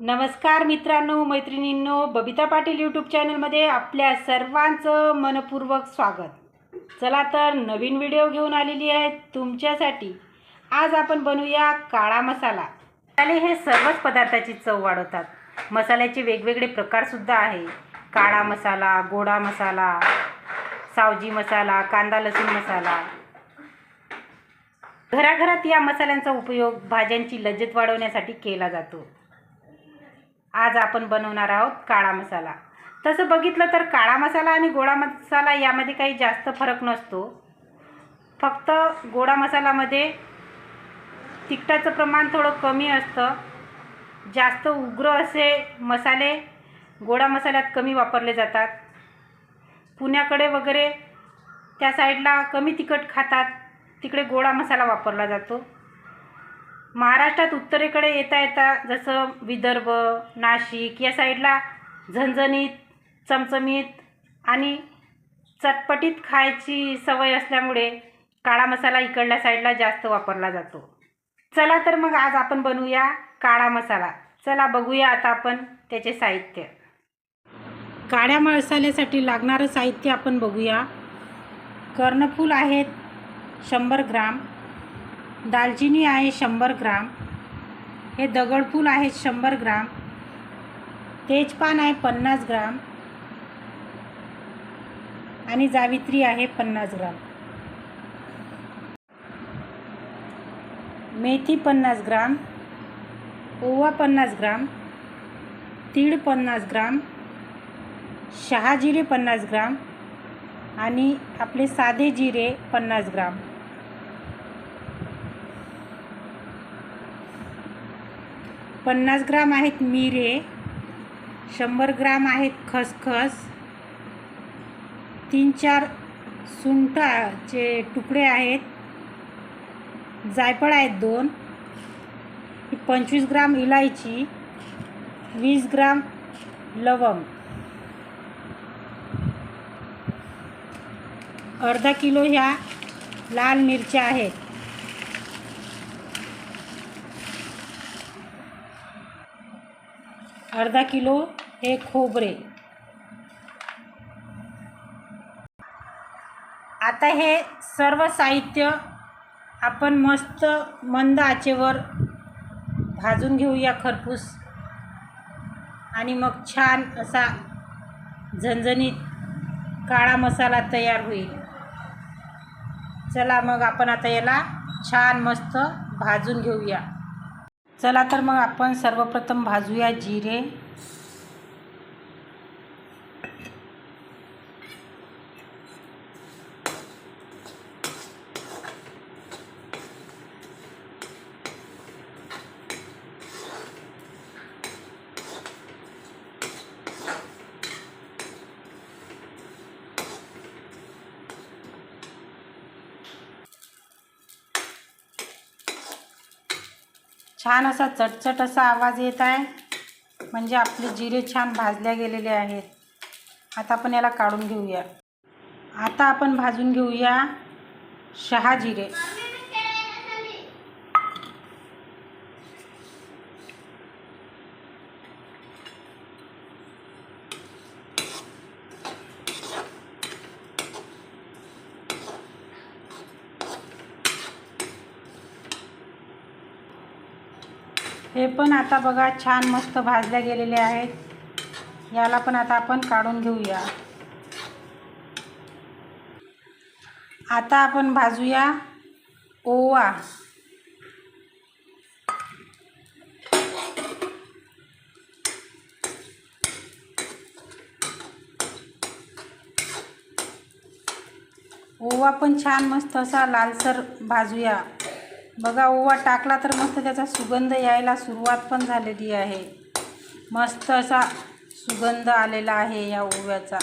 नमस्कार मित्रांनो मैत्रिणींनो बबिता पाटील यूट्यूब चॅनलमध्ये आपल्या सर्वांचं मनपूर्वक स्वागत. चला तर नवीन व्हिडिओ घेऊन आलेली आहे तुमच्यासाठी. आज आपण बनवूया काळा मसाला. मसाले हे सर्वच पदार्थाची चव वाढवतात. मसाल्याचे वेगवेगळे प्रकारसुद्धा आहे. काळा मसाला गोडा मसाला सावजी मसाला कांदा लसूण मसाला. घराघरात या मसाल्यांचा उपयोग भाज्यांची लज्जत वाढवण्यासाठी केला जातो. आज आपण बनवणार आहोत काळा मसाला. तसं बघितलं तर काळा मसाला आणि गोडा मसाला यामध्ये काही जास्त फरक नसतो. फक्त गोडा मसालामध्ये तिखटाचं प्रमाण थोडं कमी असतं. जास्त उग्र असे मसाले गोडा मसाल्यात कमी वापरले जातात. पुण्याकडे वगैरे त्या साईडला कमी तिखट खातात. तिकडे गोडा मसाला वापरला जातो. महाराष्ट्रात उत्तरेकडे येता येता जसं विदर्भ नाशिक या साईडला झणझणीत चमचमीत आणि चटपटीत खायची सवय असल्यामुळे काळा मसाला इकडल्या साईडला जास्त वापरला जातो. चला तर मग आज आपण बनवूया काळा मसाला. चला बघूया आता आपण त्याचे साहित्य. काळ्या मसाल्यासाठी लागणारं साहित्य आपण बघूया. कर्णफूल आहेत शंभर ग्राम. दालचिनी आहे शंभर ग्राम. हे दगडफूल आहेत शंभर ग्राम. तेजपान आहे पन्नास ग्राम. आणि जावित्री आहे पन्नास ग्राम. मेथी पन्नास ग्राम. ओवा पन्नास ग्राम. तीळ पन्नास ग्राम. शहाजिरे पन्नास ग्राम. आणि आपले साधे जिरे पन्नास ग्राम. पन्नास ग्राम आहेत मिरे शंभर ग्राम आहेत खसखस तीन चार सुंठाचे तुकडे आहेत जायफळ आहेत दोन पंचवीस ग्राम इलायची वीस ग्राम लवंग. अर्धा किलो ह्या लाल मिरच्या आहेत. अर्धा किलो हे खोबरे. आता हे सर्व साहित्य आपण मस्त मंद आचेवर भाजून घेऊया खरपूस. आणि मग छान असा झणझणीत काळा मसाला तयार होईल. चला मग आपण आता याला छान मस्त भाजून घेऊया. चला तर मग आपण सर्वप्रथम भाजूया जिरे. छान असा चटचट असा आवाज येत आहे. म्हणजे आपले जिरे छान भाजल्या गेलेले आहेत. आता आपण याला काढून घेऊया. आता आपण भाजून घेऊया शहा जिरे. हे पण आता बघा छान मस्त भाजल्या गेलेले आहेत. याला पण आता आपण काढून घेऊया. आता आपण भाजूया ओवा. ओवा पण छान मस्त असा लालसर भाजूया. बघा ओवा टाकला तर मस्त त्याचा सुगंध यायला सुरुवात पण झालेली आहे. मस्त असा सुगंध आलेला आहे या ओव्याचा.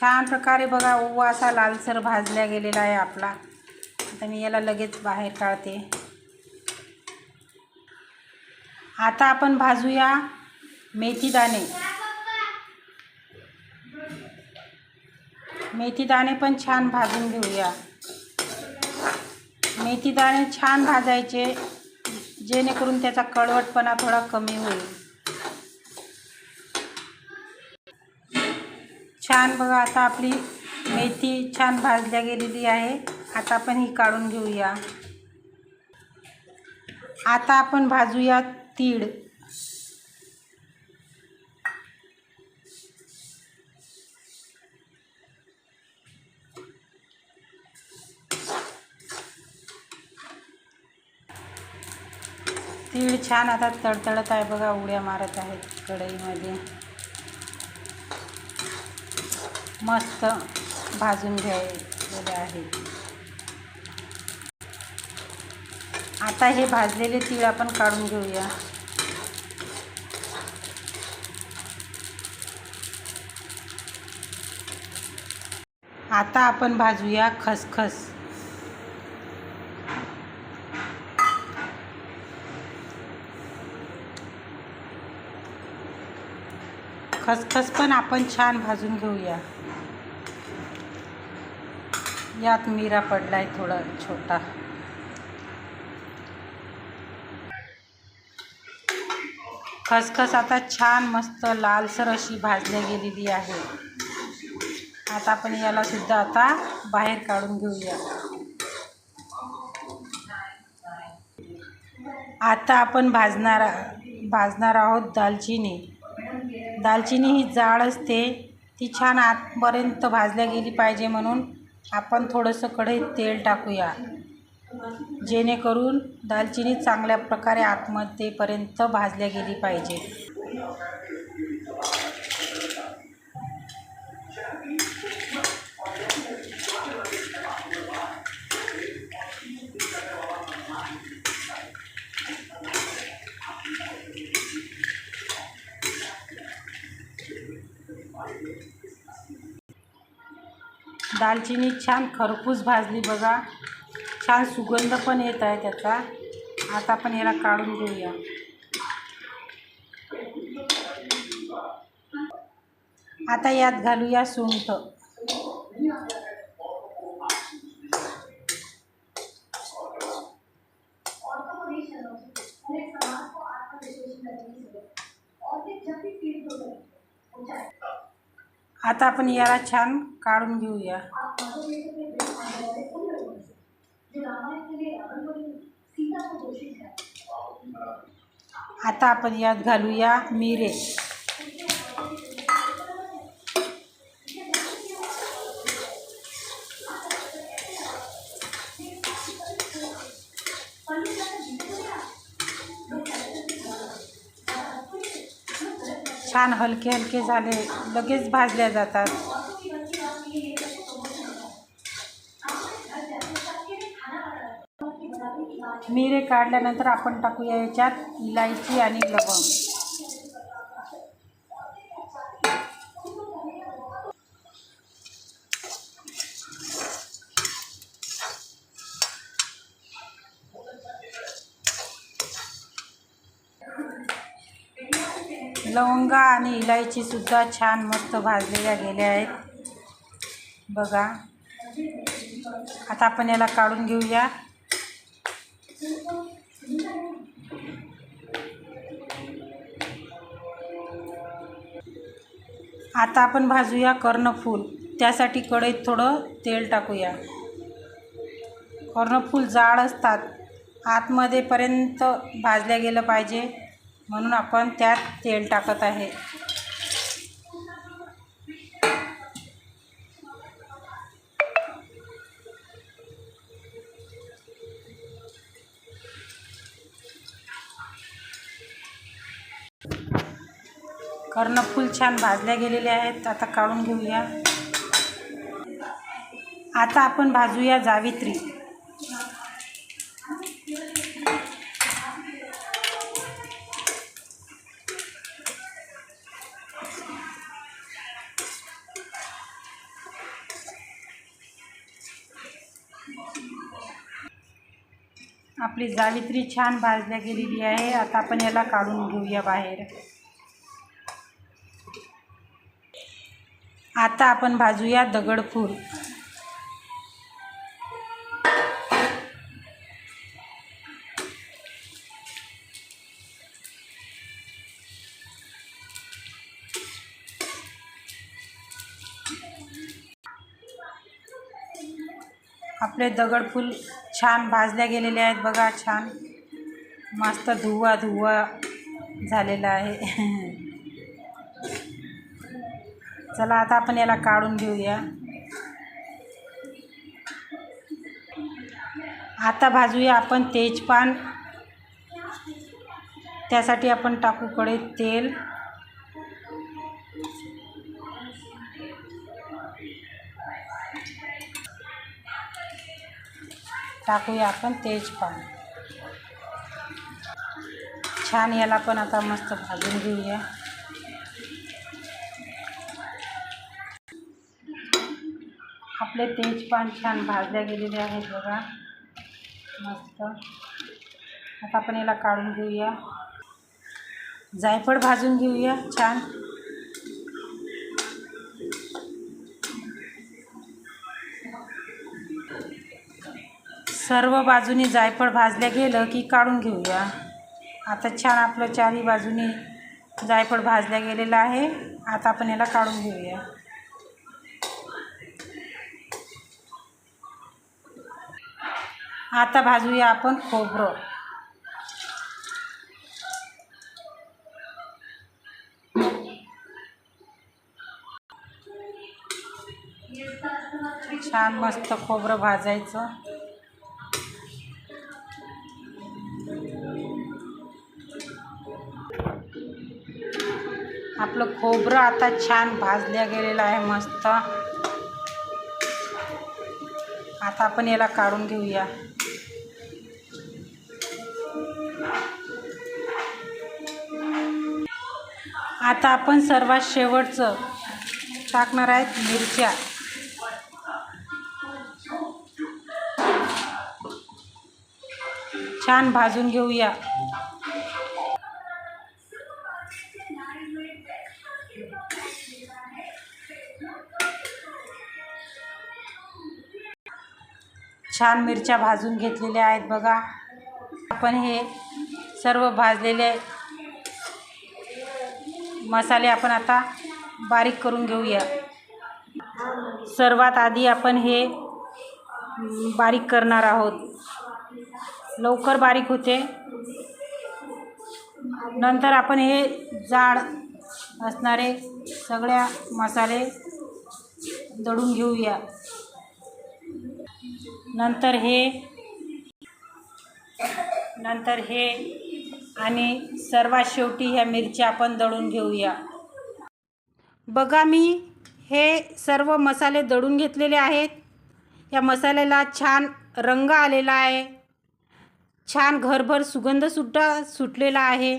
छान प्रकारे बघा ओवा असा लालसर भाजल्या गेलेला आहे आपला. आता मी याला लगेच बाहेर काढते. आता आपण भाजूया मेथी मेथी दाणे पण छान भाजून घेऊया. मेथी दाणे छान भाजायचे जेणेकरून त्याचा कळवटपणा थोडा कमी होईल. छान बघा आता आपली मेथी छान भाजल्या गेलेली आहे. आता आपण ही काढून घेऊया. आता आपण भाजूया तीळ. तीळ छान आता तडतडत आहे बघा उड्या मारत आहेत कढईमध्ये. मस्त भाजून घ्यायचे आहेत आता हे भाजलेले तीळ आपण काढून घेऊया. आता आपण भाजूया खसखस. खसखस पण आपण छान भाजून घेऊया. यात मिरा पडला आहे थोडा छोटा. खसखस आता छान मस्त लालसर अशी भाजल्या गेलेली आहे. आता आपण याला सुद्धा आता बाहेर काढून घेऊया. आता आपण भाजणार भाजणार आहोत दालचिनी. दालचिनी ही जाड असते. ती छान आतपर्यंत भाजल्या गेली पाहिजे म्हणून आपण थोडंसं कढईत तेल टाकूया. जेणेकरून दालचिनी चांगल्या प्रकारे आतमध्येपर्यंत भाजल्या गेली पाहिजे. दालचिनी छान खरपूस भाजली बघा. छान सुगंध पण येत आहे त्याचा. आता आपण याला काढून घेऊया. आता यात घालूया सुंठ. आता आपण याला छान काढून घेऊया. आता आपण यात घालूया मिरे. छान हलके हलके झाले लगेच भाजल्या जातात. मिरे काढल्यानंतर आपण टाकूया याच्यात इलायची आणि लवंग. लवंगा आणि इलायचीसुद्धा छान मस्त भाजलेल्या गेल्या आहेत. बघा. आता आपण याला काढून घेऊया. आता आपण भाजूया कर्णफूल. त्यासाठी कढईत थोडं तेल टाकूया. कर्णफूल जाड असतात. आतमध्येपर्यंत भाजल्या गेलं पाहिजे. म्हणून आपण त्यात तेल टाकत आहे. कर्णफूल छान भाजल्या गेलेले आहेत. आता काढून घेऊया. आता आपण भाजूया जावित्री. आपली जावित्री छान भाजल्या गेलेली आहे. आता आपण याला काढून घेऊया बाहेर. आता आपण भाजूया दगडफूल. आपले दगडफूल छान भाजल्या गेलेले आहेत बघा छान. मस्त धुवा धुवा झालेला आहे. चला आता आपण याला काढून घेऊया. आता भाजूया आपण तेजपान. त्यासाठी आपण टाकू कडे तेल. टाकूया आपण तेजपान छान याला पण आता मस्त भाजून घेऊया. आपले तेजपान छान भाजल्या गेलेले आहेत बघा. मस्त. आता आपण याला काढून घेऊया. जायफळ भाजून घेऊया छान. सर्व बाजूनी जायफळ भाजल्या गेलं की काढून घेऊया. आता छान आपलं चारही बाजूनी जायफळ भाजल्या गेलेलं आहे. आता आपण याला काढून घेऊया. आता भाजूया आपण खोबरं. छान मस्त खोबरं भाजायचं. आपलं खोबरं आता छान भाजल्या गेलेलं आहे मस्त. आता आपण याला काढून घेऊया. आता आपण सर्वात शेवटचं टाकणार आहेत मिरच्या. छान भाजून घेऊया. छान मिरच्या भाजून घेतलेल्या आहेत बघा. आपण हे सर्व भाजलेले मसाले आपण आता बारीक करून घेऊया. सर्वात आधी आपण हे बारीक करणार आहोत. लवकर बारीक होते. नंतर आपण हे जाड असणारे सगळ्या मसाले दळून घेऊया. नंतर हे नंतर हे आणि सर्वात शेवटी ह्या मिरच्या आपण दळून घेऊया. बघा मी हे सर्व मसाले दळून घेतलेले आहेत. या मसाल्याला छान रंग आलेला आहे. छान घरभर सुगंधसुद्धा सुटलेला आहे.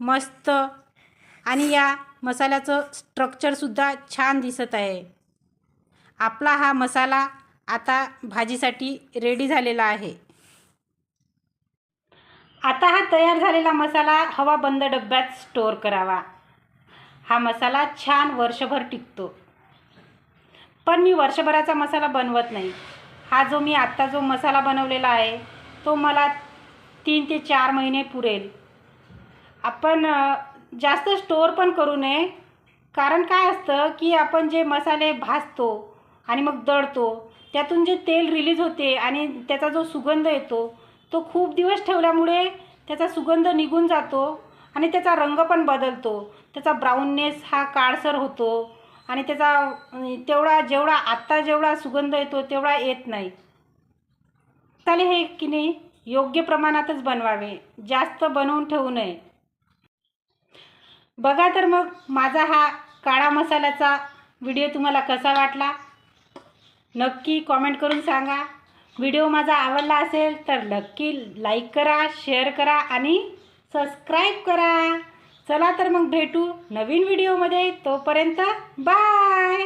मस्त. आणि या मसाल्याचं स्ट्रक्चरसुद्धा छान दिसत आहे. आपला हा मसाला आता भाजीसाठी रेडी झालेला आहे. आता हा तयार झालेला मसाला हवा बंद डब्यात स्टोअर करावा. हा मसाला छान वर्षभर टिकतो. पण मी वर्षभराचा मसाला बनवत नाही. हा जो मी आत्ता जो मसाला बनवलेला आहे तो मला तीन ते चार महिने पुरेल. आपण जास्त स्टोअर पण करू नये. कारण काय असतं की आपण जे मसाले भाजतो आणि मग दळतो त्यातून जे तेल रिलीज होते आणि त्याचा जो सुगंध येतो तो खूप दिवस ठेवल्यामुळे त्याचा सुगंध निघून जातो आणि त्याचा रंग पण बदलतो. त्याचा ब्राऊननेस हा काळसर होतो आणि त्याचा तेवढा जेवढा आत्ता जेवढा सुगंध येतो तेवढा येत नाही. चालेल हे की नाही योग्य प्रमाणातच बनवावे. जास्त बनवून ठेवू नये. बघा तर मग माझा हा काळा मसाल्याचा व्हिडिओ तुम्हाला कसा वाटला? नक्की कॉमेंट करून सांगा. व्हिडिओ माझा आवडला असेल तर नक्की लाईक करा शेअर करा आणि सबस्क्राईब करा. चला तर मग भेटू नवीन व्हिडिओमध्ये तोपर्यंत बाय